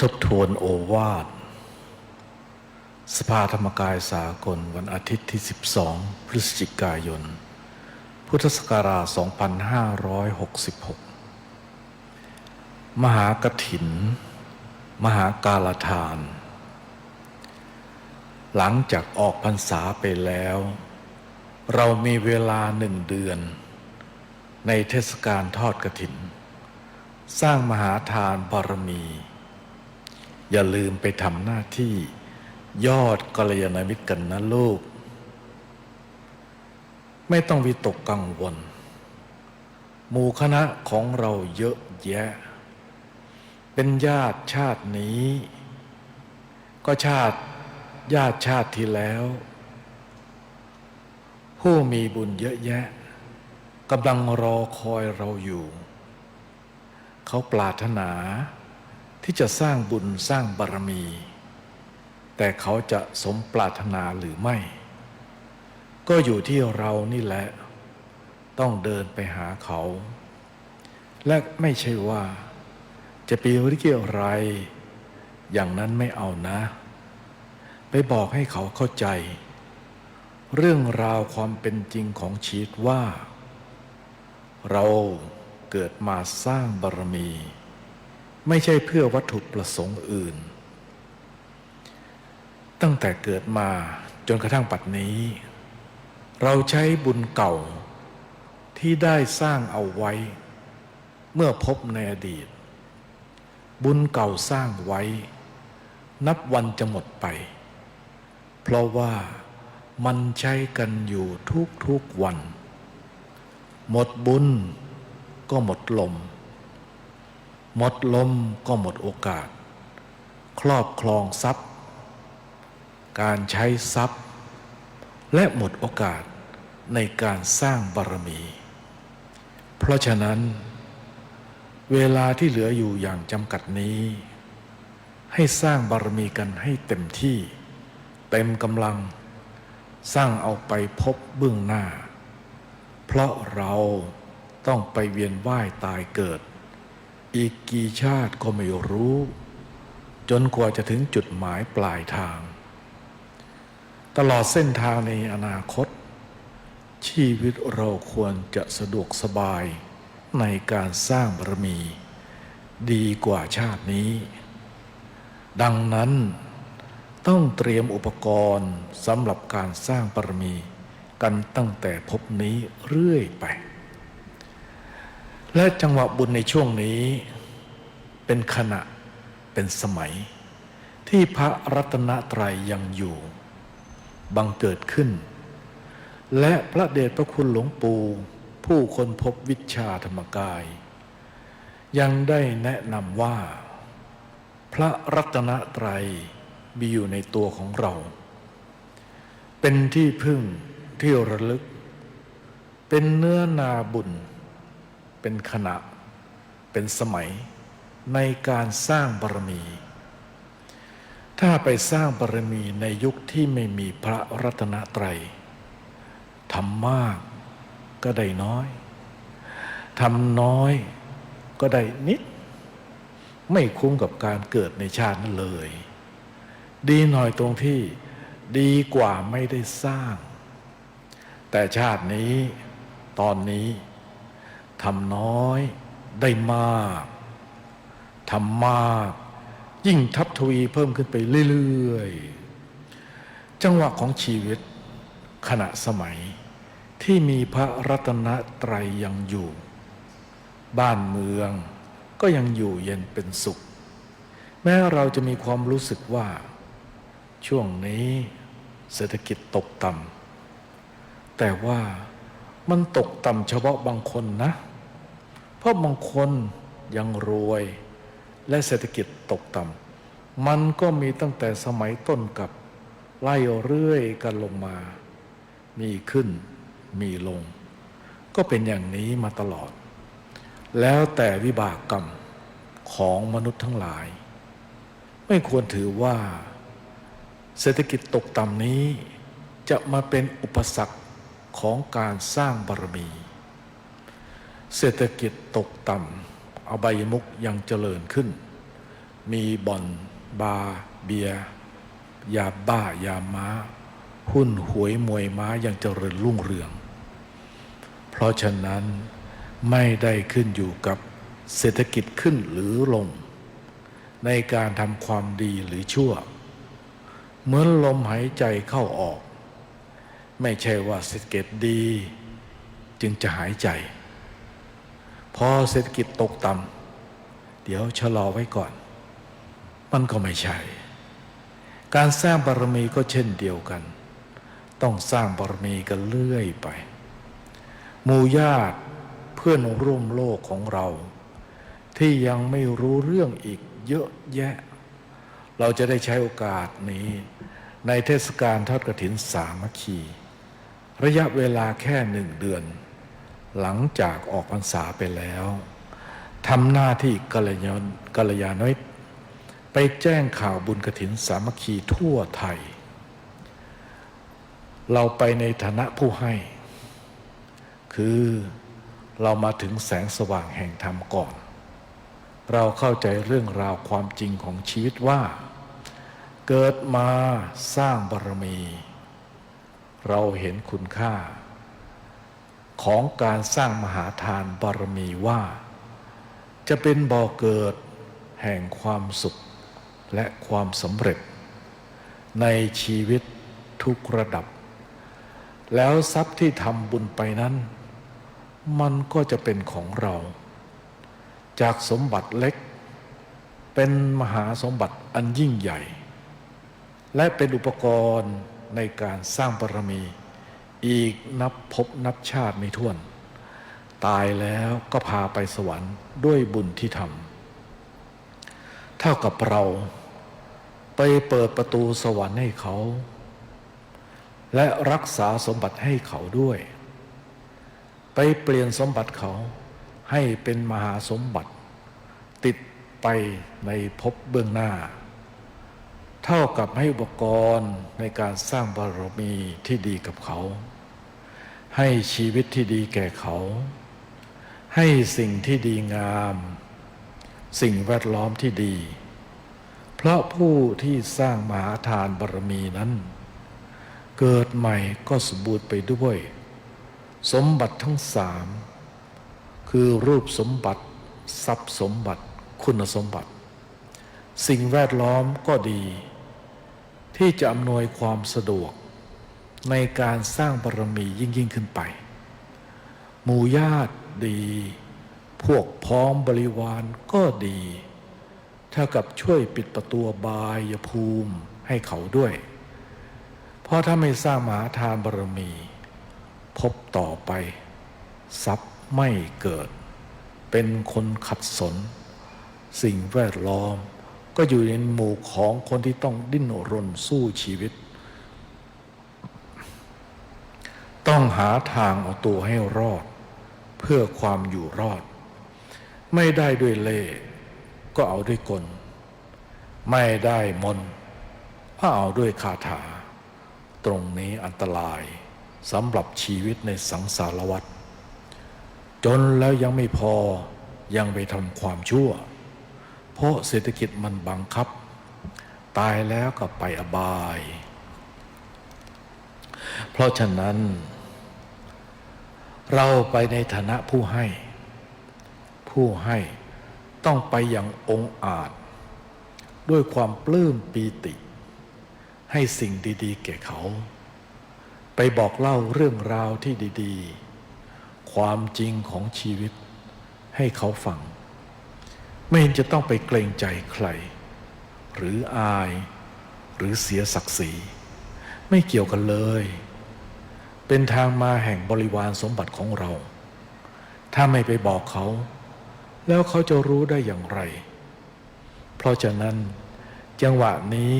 ทบทวนโอวาท สภาธรรมกายสากลวันอาทิตย์ที่ 12 พฤศจิกายน พุทธศักราช 2566 มหากถิน มหากาลทาน หลังจากออกพรรษาไปแล้ว เรามีเวลาหนึ่งเดือน ในเทศกาลทอดกระถิน สร้างมหาทานบารมี อย่าลืมไปทำหน้าที่ ยอดกัลยาณมิตรกันนะลูก ไม่ต้องวิตกกังวล หมู่คณะของเราเยอะแยะ เป็นญาติชาตินี้ ก็ชาติญาติชาติที่แล้ว ผู้มีบุญเยอะแยะกำลังรอคอยเราอยู่ เขาปรารถนา ที่จะสร้างบุญสร้างบารมี แต่เขาจะสมปรารถนาหรือไม่ ก็อยู่ที่เรานี่แหละ ต้องเดินไปหาเขา และไม่ใช่ว่าจะไปริเกี่ยวอะไร อย่างนั้นไม่เอานะ ไปบอกให้เขาเข้าใจ เรื่องราวความเป็นจริงของชีวิตว่า เราเกิดมาสร้างบารมี ไม่ใช่เพื่อวัตถุประสงค์อื่น ตั้งแต่เกิดมาจนกระทั่งปัจจุบันี้ เราใช้บุญเก่าที่ได้สร้างเอาไว้ เมื่อพบในอดีต บุญเก่าสร้างไว้ นับวันจะหมดไป เพราะว่ามันใช้กันอยู่ทุกๆวัน หมดบุญก็หมดลม หมดลมก็หมดโอกาส ครอบครองทรัพย์ การใช้ทรัพย์ และหมดโอกาสในการสร้างบารมี เพราะฉะนั้น เวลาที่เหลืออยู่อย่างจำกัดนี้ ให้สร้างบารมีกันให้เต็มที่ เต็มกำลัง สร้างเอาไปพบเบื้องหน้า เพราะเราต้องไปเวียนว่ายตายเกิด อีกกี่ชาติก็ไม่รู้ จนกว่าจะถึงจุดหมายปลายทาง ตลอดเส้นทางในอนาคต ชีวิตเราควรจะสะดวกสบายในการสร้างบารมี ดีกว่าชาตินี้ ดังนั้นต้องเตรียมอุปกรณ์สำหรับการสร้างบารมี กันตั้งแต่พบนี้เรื่อยไป และจังหวะบุญในช่วงนี้ เป็นขณะเป็นสมัย ที่พระรัตนตรัยยังอยู่ บังเกิดขึ้น และพระเดชพระคุณหลวงปู่ผู้คนพบวิชาธรรมกาย ยังได้แนะนำว่า พระรัตนตรัยมีอยู่ในตัวของเรา เป็นที่พึ่งที่ระลึก เป็นเนื้อนาบุญ เป็นขณะ เป็นสมัยในการสร้างบารมี ถ้าไปสร้างบารมีในยุคที่ไม่มีพระรัตนตรัยทำมากก็ได้น้อยทำน้อยก็ได้นิด ไม่คุ้มกับการเกิดในชาตินั้นเลย ดีหน่อยตรงที่ดีกว่าไม่ได้สร้าง แต่ชาตินี้ตอนนี้ ทำน้อยได้มากทำมาก ยิ่งทับทวีเพิ่มขึ้นไปเรื่อยๆ จังหวะของชีวิต ขณะสมัยที่มีพระรัตนตรัยยังอยู่ บ้านเมืองก็ยังอยู่เย็นเป็นสุข แม้เราจะมีความรู้สึกว่า ช่วงนี้เศรษฐกิจตกต่ำแต่ว่ามันตกต่ำเฉพาะบางคนนะ เพราะบางคนยังรวย และเศรษฐกิจตกต่ำมันก็มีตั้งแต่สมัยต้นกับไล่เรื่อยกันลงมา มีขึ้นมีลง ก็เป็นอย่างนี้มาตลอด แล้วแต่วิบากกรรมของมนุษย์ทั้งหลาย ไม่ควรถือว่า เศรษฐกิจตกต่ำนี้ จะมาเป็นอุปสรรคของการสร้างบารมี เศรษฐกิจตกต่ำอบายมุกยังเจริญขึ้น มีบ่อนบาร์เบียยาบ้ายาม้า หุ้นหวยมวยม้ายังเจริญรุ่งเรือง เพราะฉะนั้นไม่ได้ขึ้นอยู่กับเศรษฐกิจขึ้นหรือลง ในการทำความดีหรือชั่ว เหมือนลมหายใจเข้าออก ไม่ใช่ว่าเศรษฐกิจดี จึงจะหายใจ พอเศรษฐกิจตกต่ำเดี๋ยวชะลอไว้ก่อน มันก็ไม่ใช่ การสร้างบารมีก็เช่นเดียวกัน ต้องสร้างบารมีกันเรื่อยไปหมู่ญาติเพื่อนร่วมโลกของเรา ที่ยังไม่รู้เรื่องอีกเยอะแยะ เราจะได้ใช้โอกาสนี้ ในเทศกาลทอดกระถินสามัคคี ระยะเวลาแค่หนึ่งเดือน หลังจากออกพรรษาไปแล้วทำหน้าที่กัลยาณกัลยาณมิตรไปแจ้งข่าวบุญกระถินสามัคคีทั่วไทย เราไปในฐานะผู้ให้ คือเรามาถึงแสงสว่างแห่งธรรมก่อน เราเข้าใจเรื่องราวความจริงของชีวิตว่า เกิดมาสร้างบารมี เราเห็นคุณค่า ของการสร้างมหาทานบารมีว่า จะเป็นบ่อเกิดแห่งความสุขและความสำเร็จ ในชีวิตทุกระดับ แล้วทรัพย์ที่ทำบุญไปนั้น มันก็จะเป็นของเรา จากสมบัติเล็ก เป็นมหาสมบัติอันยิ่งใหญ่ และเป็นอุปกรณ์ในการสร้างบารมี อีกนับพบนับชาติไม่ถ้วน ตายแล้วก็พาไปสวรรค์ด้วยบุญที่ทำเท่ากับเราไปเปิดประตูสวรรค์ให้เขา และรักษาสมบัติให้เขาด้วย ไปเปลี่ยนสมบัติเขาให้เป็นมหาสมบัติ ติดไปในภพเบื้องหน้า เท่ากับให้อุปกรณ์ในการสร้างบารมีที่ดีกับเขา ให้ชีวิตที่ดีแก่เขา ให้สิ่งที่ดีงาม สิ่งแวดล้อมที่ดี เพราะผู้ที่สร้างมหาทานบารมีนั้น เกิดใหม่ก็สมบูรณ์ไปด้วย สมบัติทั้งสามคือรูปสมบัติทรัพย์สมบัติคุณสมบัติ สิ่งแวดล้อมก็ดี ที่จะอำนวยความสะดวก ในการสร้างบารมียิ่งยิ่งขึ้นไป หมู่ญาติดี พวกพ้องบริวารก็ดี เท่ากับช่วยปิดประตูบายภูมิให้เขาด้วย เพราะถ้าไม่สร้างมหาทานบารมี พบต่อไปทรัพย์ไม่เกิด เป็นคนขัดสน สิ่งแวดล้อม ก็อยู่ในหมู่ของคนที่ต้องดิ้นรนสู้ชีวิต ต้องหาทางเอาตัวให้รอด เพื่อความอยู่รอด ไม่ได้ด้วยเล่ก็เอาด้วยกล ไม่ได้มนก็เอาด้วยคาถา ตรงนี้อันตรายสำหรับชีวิตในสังสารวัฏจนแล้วยังไม่พอยังไปทำความชั่ว เพราะเศรษฐกิจมันบังคับ ตายแล้วก็ไปอบาย เพราะฉะนั้น เราไปในฐานะผู้ให้ ผู้ให้ต้องไปอย่างองอาจ ด้วยความปลื้มปีติ ให้สิ่งดีๆ แก่เขา ไปบอกเล่าเรื่องราวที่ดี ๆ ความจริงของชีวิตให้เขาฟัง ไม่เห็นจะต้องไปเกรงใจใคร หรืออาย หรือเสียศักดิ์ศรี ไม่เกี่ยวกันเลย เป็นทางมาแห่งบริวารสมบัติของเรา ถ้าไม่ไปบอกเขา แล้วเขาจะรู้ได้อย่างไร เพราะฉะนั้น จังหวะนี้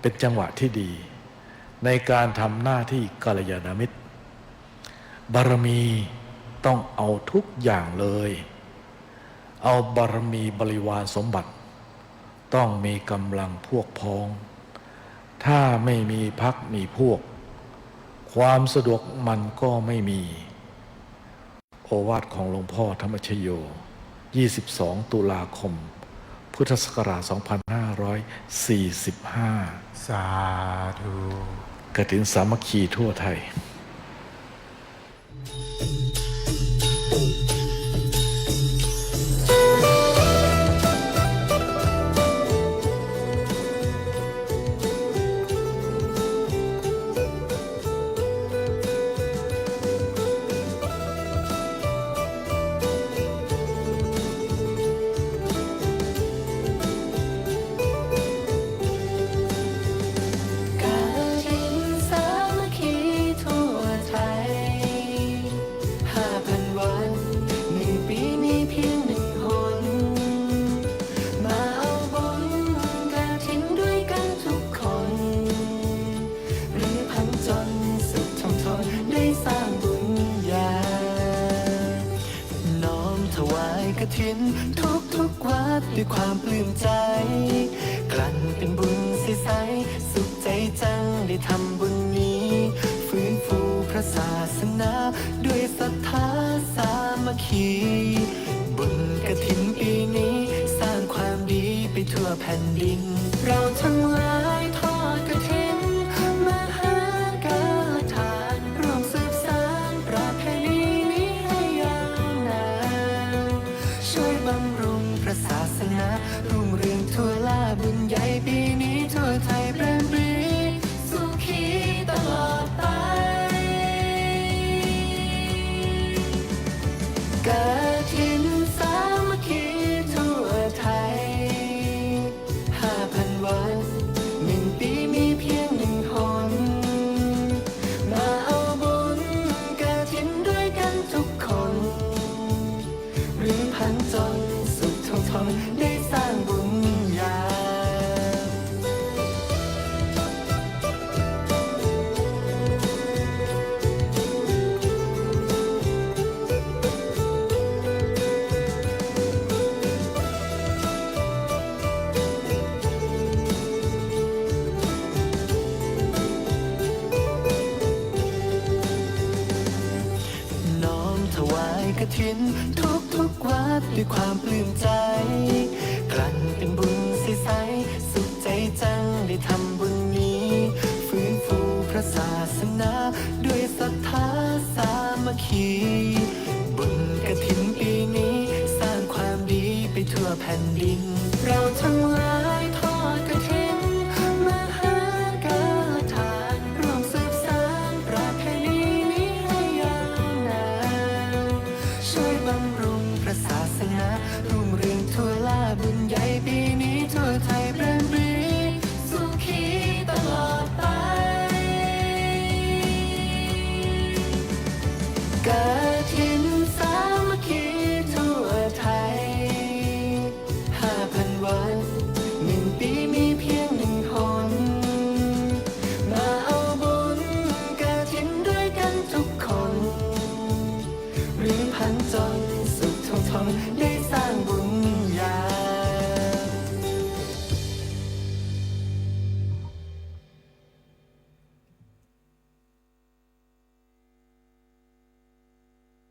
เป็นจังหวะที่ดี ในการทำหน้าที่กัลยาณมิตร บารมีต้องเอาทุกอย่างเลย เอาบารมีบริวารสมบัติ ต้องมีกำลังพวกพ้อง ถ้าไม่มีพักมีพวก ความสะดวกมันก็ไม่มี โอวาทของหลวงพ่อธรรมชโย 22 ตุลาคมพพุทธศักราช 2545 สาธุกฐินสามัคคีทั่วไทย ดด้วยความปลื้มใจ กลั่นเป็นบุญใสๆสุขใจจังได้ทำบุญนี้ ฟื้นฟูพระศาสนา ด้วยศรัทธาสามัคคี บุญกระถินปีนี้ สร้างความดีไปทั่วแผ่นดินันจน สุขทงทนได้สร้างบุญญาน้อมถวาย กฐิน ทุกทุกวัดด้วยความปลื้มใจ กลั่นเป็นบุญใสๆสุขใจจังได้ทำบุญนี้ ฟื้นฟูพระศาสนา ด้วยศรัทธาสามัคคี บุญกฐินปีนี้ สร้างความดีไปทั่วแผ่นดิน เราทั้งหลาย